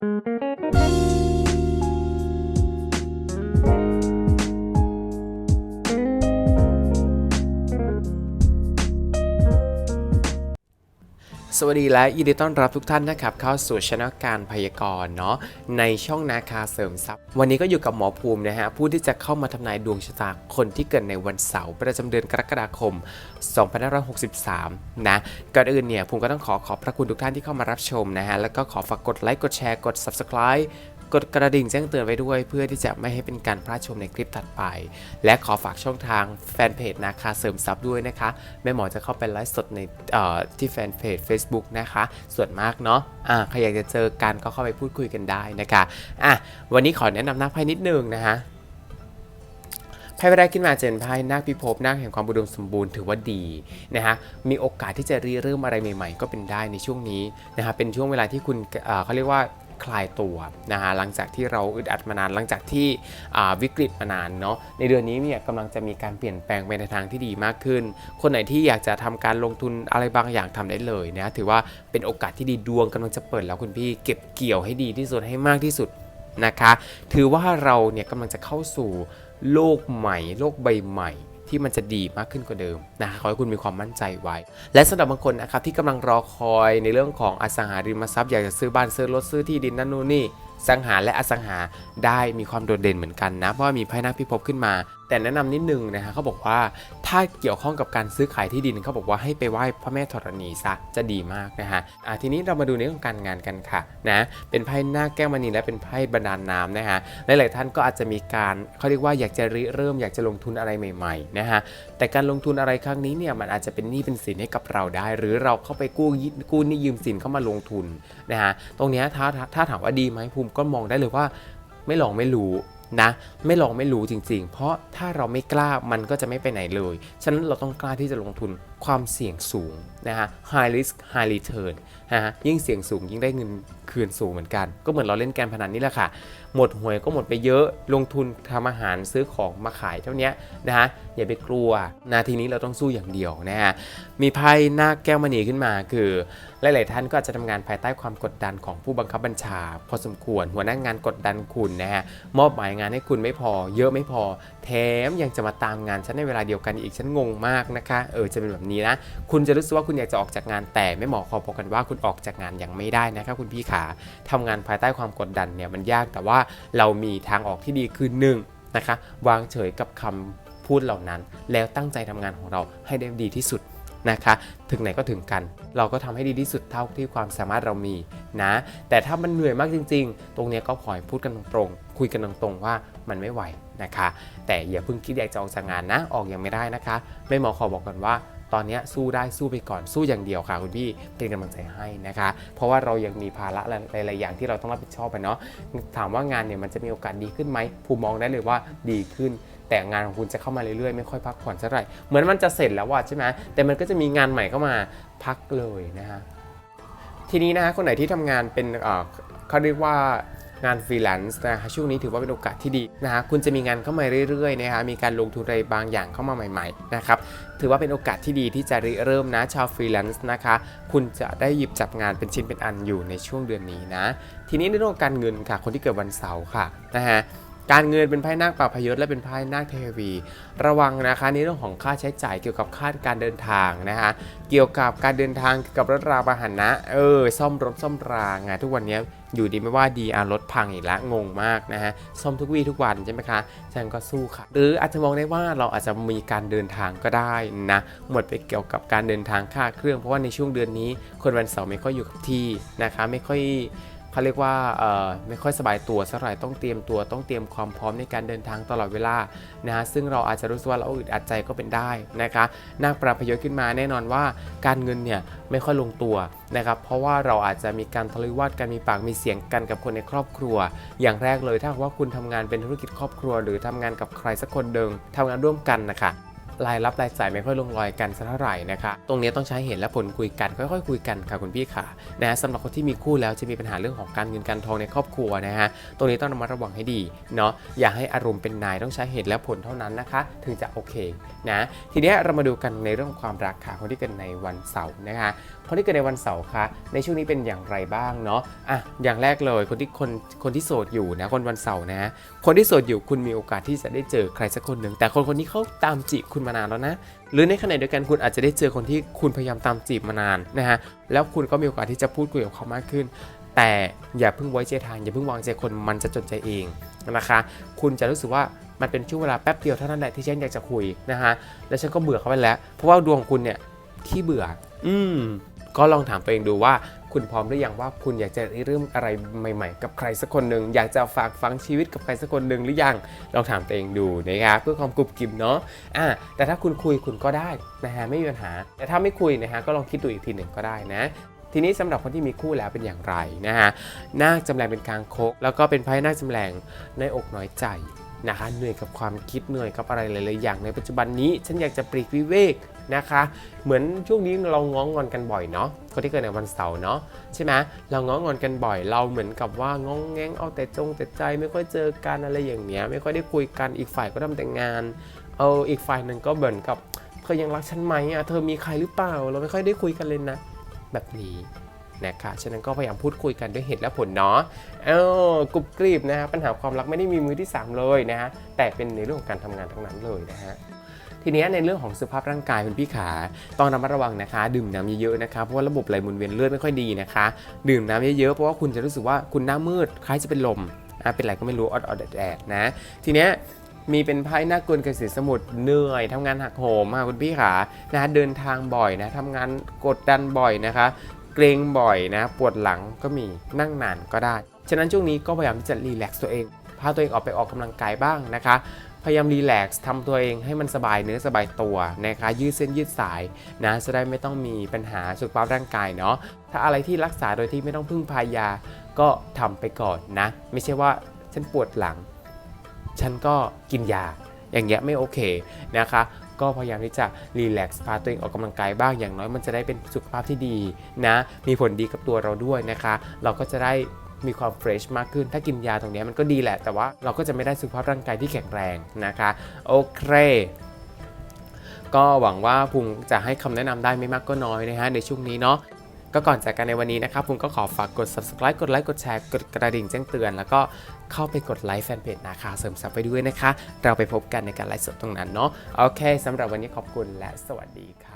thank you สวัสดีและยินดีต้อนรับทุกท่านนะครับเข้าสู่ช anel การพยากรณ์เนาะในช่องนาคาเสริมทรัพย์ วันนี้ก็อยู่กับหมอภูมินะฮะผู้ที่จะเข้ามาทำนายดวงชะตาคนที่เกิดในวันเสาร์ประจำเดือนกรกฎาคม 2563 นะก่อนอื่นเนี่ยภูมิก็ต้องขอขอบพระคุณทุกท่านที่เข้ามารับชมนะฮะแล้วก็ขอฝากกดไลค์กดแชร์กด subscribe กดกระดิ่งแจ้งเตือนไว้ด้วย เพื่อที่จะไม่ให้เป็นการพลาดชมในคลิปถัดไป และขอฝากช่องทางแฟนเพจนาคาเสริมทรัพย์ด้วยนะคะแม่หมอจะเข้าไปไลฟ์สดในที่แฟนเพจ Facebook นะคะ ส่วนมากเนาะอ่าใครอยากจะเจอกันก็เข้าไปพูดคุยกันได้นะคะอะวันนี้ขอแนะนำนักไพ่นิดนึงนะคะไพ่แรกขึ้นมาเจนไพ่นาคพิภพนาคแห่งความอุดมสมบูรณ์ถือว่าดีนะฮะมีโอกาสที่จะรีเริ่มอะไรใหม่ ๆ ก็เป็นได้ในช่วงนี้นะฮะเป็นช่วงเวลาที่คุณเขาเรียกว่า คลายตัวนะฮะหลังจากที่เราอึดอัดมานานหลังจากที่วิกฤตมานานเนาะในเดือนนี้เนี่ยกำลังจะมีการเปลี่ยนแปลงไปในทางที่ดีมากขึ้น คนไหนที่อยากจะทำการลงทุนอะไรบางอย่างทำได้เลยนะถือว่าเป็นโอกาสที่ดีดวงกำลังจะเปิดแล้วคุณพี่เก็บเกี่ยวให้ดีที่สุดให้มากที่สุดนะคะ ถือว่าเราเนี่ยกำลังจะเข้าสู่โลกใหม่ โลกใบใหม่ ที่มันจะดีมากขึ้นกว่าเดิมนะขอให้คุณมีความมั่นใจไว้ และสำหรับบางคนนะครับที่กำลังรอคอยในเรื่องของอสังหาริมทรัพย์อยากจะซื้อบ้านซื้อรถซื้อที่ดินนั่นนู่นนี่สังหาและอสังหาได้มีความโดดเด่นเหมือนกันนะเพราะว่ามีไพ่นักพิภพขึ้นมา แต่แนะนำนิดนึงนะฮะเขาบอกว่าถ้าเกี่ยวข้องกับการซื้อขายที่ดินเขาบอกว่าให้ไปไหว้พระแม่ธรณีซะจะดีมากนะฮะอะทีนี้เรามาดูในเรื่องของการงานกันค่ะนะเป็นไพ่หน้าแก้วมณีและเป็นไพ่บรรดาลน้ำนะฮะหลายๆท่านก็อาจจะมีการเขาเรียกว่าอยากจะริเริ่มอยากจะลงทุนอะไรใหม่ๆนะฮะแต่การลงทุนอะไรครั้งนี้เนี่ยมันอาจจะเป็นหนี้เป็นสินให้กับเราได้ หรือเราเข้าไปกู้กู้หนี้ยืมสินเข้ามาลงทุนนะฮะตรงนี้ถ้าถ้าถามว่าดีไหมภูมิก็มองได้เลยว่าไม่ลองไม่รู้ นะไม่ลองไม่รู้จริง ๆ เพราะถ้าเราไม่กล้ามันก็จะไม่ไปไหนเลย ฉะนั้นเราต้องกล้าที่จะลงทุนความเสี่ยงสูงนะฮะ high risk high return นะฮะยิ่งเสี่ยงสูงยิ่งได้เงินคืนสูงเหมือนกัน ก็เหมือนเราเล่นการพนันนี่แหละค่ะ หมดหวยก็หมดไปเยอะลงทุนทำอาหารซื้อของมาขายเท่านี้นะฮะอย่าไปกลัวนาทีนี้เราต้องสู้อย่างเดียวนะฮะมีไพ่หน้าแก้วมณีขึ้นมาคือ หลาย ๆ ท่านก็อาจจะทำงานภายใต้ความกดดันของผู้บังคับบัญชา พอสมควรหัวหน้างงานกดดันคุณนะฮะมอบหมายงานให้คุณไม่พอ เยอะไม่พอ แถมยังจะมาตามงานฉันในเวลาเดียวกันอีกฉันงงมากนะคะเออจะเป็นแบบนี้นะ คุณจะรู้สึกว่าคุณอยากจะออกจากงานแต่ไม่หมอขอบอกกันว่าคุณออกจากงานยังไม่ได้นะครับคุณพี่ขาทำงานภายใต้ความกดดันเนี่ยมันยากแต่ว่าเรามีทางออกที่ดีคือหนึ่งนะคะวางเฉยกับคำพูดเหล่านั้น แล้วตั้งใจทำงานของเราให้ได้ดีที่สุดนะคะถึงไหนก็ถึงกัน เราก็ทำให้ดีที่สุดเท่าที่ความสามารถเรามีนะ แต่ถ้ามันเหนื่อยมากจริง ๆ ตรงนี้ก็ขอให้พูดกันตรงๆ คุยกันตรงๆว่ามันไม่ไหวนะคะ แต่อย่าเพิ่งคิดอยากจะออกจากงานนะออกยังไม่ได้นะคะไม่หมอขอบอกก่อนว่าตอนนี้สู้ได้สู้ไปก่อนสู้อย่างเดียวค่ะคุณพี่เป็นกำลังใจให้นะคะ เพราะว่าเรายังมีภาระหลายๆอย่างที่เราต้องรับผิดชอบไปเนาะถามว่างานเนี่ยมันจะมีโอกาสดีขึ้นไหมภูมิมองได้เลยว่าดีขึ้น แต่งานของคุณจะเข้ามาเรื่อยๆ ไม่ค่อยพักผ่อนเท่าไหร่เหมือนมันจะเสร็จแล้วว่ะใช่ไหมแต่มันก็จะมีงานใหม่เข้ามาพักเลยนะฮะทีนี้นะฮะคนไหนที่ทำงานเป็นอ่อเขาเรียกว่า งานฟรีแลนซ์นะฮะช่วงนี้ถือว่าเป็นโอกาสที่ดีนะฮะคุณจะมีงานเข้ามาเรื่อยๆนะฮะมีการลงทุนอะไรบางอย่างเข้ามาใหม่ๆนะครับถือว่าเป็นโอกาสที่ดีที่จะเริ่มนะชาวฟรีแลนซ์นะคะคุณจะได้หยิบจับงานเป็นชิ้นเป็นอันอยู่ในช่วงเดือนนี้นะทีนี้ในเรื่องการเงินค่ะคนที่เกิดวันเสาร์ค่ะนะฮะการเงินเป็นไพ่นาคป่าพยศและเป็นไพ่นาคเทวี ระวังนะคะในเรื่องของค่าใช้จ่ายเกี่ยวกับค่าการเดินทางนะคะเกี่ยวกับการเดินทางเกี่ยวกับรถราพาหนะเออซ่อมรถซ่อมรางไงทุกวันนี้ อยู่ดีไม่ว่าดีอารถพังอีกแล้วงงมากนะฮะซ่อมทุกวี่ทุกวันใช่ไหมคะฉันก็สู้ค่ะ หรืออาจจะมองได้ว่าเราอาจจะมีการเดินทางก็ได้นะหมดไปเกี่ยวกับการเดินทางค่าเครื่องเพราะว่าในช่วงเดือนนี้ คนวันเสาร์ไม่ค่อยอยู่กับที่นะคะ ไม่ค่อย เขาเรียกว่าไม่ค่อยสบายตัวสักเท่าไหร่ต้องเตรียมตัวต้องเตรียมความพร้อมในการเดินทางตลอดเวลานะฮะซึ่งเราอาจจะรู้สึกว่าเราอึดอัดใจก็เป็นได้นะคะนาคปราพยศขึ้นมาแน่นอนว่าการเงินเนี่ยไม่ค่อยลงตัวนะครับเพราะว่าเราอาจจะมีการทะเลาะวาทกันมีปากมีเสียงกันกับคนในครอบครัว อย่างแรกเลยถ้าว่าคุณทำงานเป็นธุรกิจครอบครัว หรือทำงานกับใครสักคนเดิมทำงานร่วมกันนะคะ รายรับรายจ่ายไม่ค่อยลงรอยกันสักเท่าไหร่นะคะตรงนี้ต้องใช้เหตุและผลคุยกันค่อยๆคุยกันค่ะคุณพี่ค่ะนะะสำหรับคนที่มีคู่แล้วจะมีปัญหาเรื่องของการเงินการทองในครอบครัวนะฮะตรงนี้ต้องระมัดระวังให้ดีเนาะอย่าให้อารมณ์เป็นนายต้องใช้เหตุและผลเท่านั้นนะคะ ถึงจะโอเคนะทีนี้เรามาดูกันในเรื่องของความรักค่ะคนที่เกิดในวันเสาร์นะคะ คนที่เกิดในวันเสาร์คะในช่วงนี้เป็นอย่างไรบ้างเนาะอะอย่างแรกเลยคนที่คนคนที่โสดอยู่นะคนวันเสาร์นะคนที่โสดอยู่คุณมีโอกาสที่จะได้เจอใครสักคนหนึ่งแต่คนคนนี้เขาตามจีบคุณมานานแล้วนะ หรือในขณะเดียวกันคุณอาจจะได้เจอคนที่คุณพยายามตามจีบมานานนะฮะแล้วคุณก็มีโอกาสที่จะพูดคุยกับเขามากขึ้น แต่อย่าเพิ่งไว้ใจทางอย่าเพิ่งวางใจคนมันจะจนใจเองนะคะ คุณจะรู้สึกว่ามันเป็นช่วงเวลาแป๊บเดียวเท่านั้นแหละที่ฉันอยากจะคุยนะฮะแล้วฉันก็เบื่อเขาไปแล้ว เพราะว่าดวงคุณเนี่ยขี้เบื่อ อืม ก็ลองถามตัวเองดูว่าคุณพร้อมหรือยังว่าคุณอยากจะเริ่มอะไรใหม่ ๆ กับใครสักคนหนึ่งอยากจะฝากฟังชีวิตกับใครสักคนหนึ่งหรือยังลองถามตัวเองดูนะครับเพื่อความกรุบกริบเนาะอ่าแต่ถ้าคุณคุยคุณก็ได้นะฮะไม่มีปัญหา แต่ถ้าไม่คุยนะฮะก็ลองคิดดูอีกทีหนึ่งก็ได้นะทีนี้สำหรับคนที่มีคู่แล้วเป็นอย่างไรนะฮะนาคจำแรงเป็นกลางคกแล้วก็เป็นไพ่นาคจำแรงในอกน้อยใจ นะคะเหนื่อยกับความคิดเหนื่อยกับอะไรหลายๆอย่างในปัจจุบันนี้ ฉันอยากจะปลีกวิเวกนะคะ เหมือนช่วงนี้เราง้องงอนกันบ่อยเนาะคนที่เกิดในวันเสาร์เนาะใช่ไหมเราง้องงอนกันบ่อยเราเหมือนกับว่าง้องแงงเอาแต่จงแต่ใจไม่ค่อยเจอกันอะไรอย่างเงี้ยไม่ค่อยได้คุยกันอีกฝ่ายก็ทำแต่งานเอออีกฝ่ายหนึ่งก็เหมือนกับเธอยังรักฉันไหมอะเธอมีใครหรือเปล่า เราไม่ค่อยได้คุยกันเลยนะ แบบนี้ นะคะฉะนั้นก็พยายามพูดคุยกันด้วยเหตุและผลเนาะเออกรุบกรีบนะฮะปัญหาความรักไม่ได้มีมือที่ 3 เลยนะฮะแต่เป็นในเรื่องของการทำงานทั้งนั้นเลยนะฮะทีนี้ในเรื่องของสุขภาพร่างกายคุณพี่ขาต้องระมัดระวังนะคะ ดื่มน้ำเยอะๆนะคะเพราะว่าระบบไหลหมุนเวียนเลือดไม่ค่อยดีนะคะ ดื่มน้ำเยอะๆเพราะว่าคุณจะรู้สึกว่าคุณหน้ามืดคล้ายจะเป็นลมอะเป็นอะไรก็ไม่รู้อดๆแดดนะ ทีเนี้ยมีเป็นไพ่หน้ากลเกษตรสมุทรเหนื่อยทำงานหักโหมค่ะคุณพี่ขานะเดินทางบ่อยนะทำงานกดดันบ่อยนะคะ เกรงบ่อยนะ ปวดหลังก็มีนั่งนานก็ได้ ฉะนั้นช่วงนี้ก็พยายามที่จะรีแลกซ์ตัวเอง พาตัวเองออกไปออกกำลังกายบ้างนะคะ พยายามรีแลกซ์ทำตัวเองให้มันสบายเนื้อสบายตัวนะคะ ยืดเส้นยืดสายนะ จะได้ไม่ต้องมีปัญหาสุขภาพร่างกายเนาะ ถ้าอะไรที่รักษาโดยที่ไม่ต้องพึ่งพายา ก็ทำไปก่อนนะ ไม่ใช่ว่าฉันปวดหลัง ฉันก็กินยา อย่างเงี้ยไม่โอเคนะคะก็พยายามที่จะรีแลกซ์พาตัวเองออกกำลังกายบ้างอย่างน้อยมันจะได้เป็นสุขภาพที่ดีนะมีผลดีกับตัวเราด้วยนะคะ เราก็จะได้มีความเฟรชมากขึ้น ถ้ากินยาตรงนี้มันก็ดีแหละ แต่ว่าเราก็จะไม่ได้สุขภาพร่างกายที่แข็งแรงนะคะโอเคก็หวังว่าพุงจะให้คำแนะนำได้ไม่มากก็น้อยนะฮะในช่วงนี้เนาะ ก็ก่อนจากกันในวันนี้นะครับผมก็ขอฝากกด subscribe กดไลค์กดแชร์กดกระดิ่งแจ้งเตือน แล้วก็เข้าไปกดไลค์แฟนเพจนะคะเสริมซับไปด้วยนะคะ เราไปพบกันในการไลฟ์สดตรงนั้นเนาะโอเคสำหรับวันนี้ขอบคุณและสวัสดีค่ะ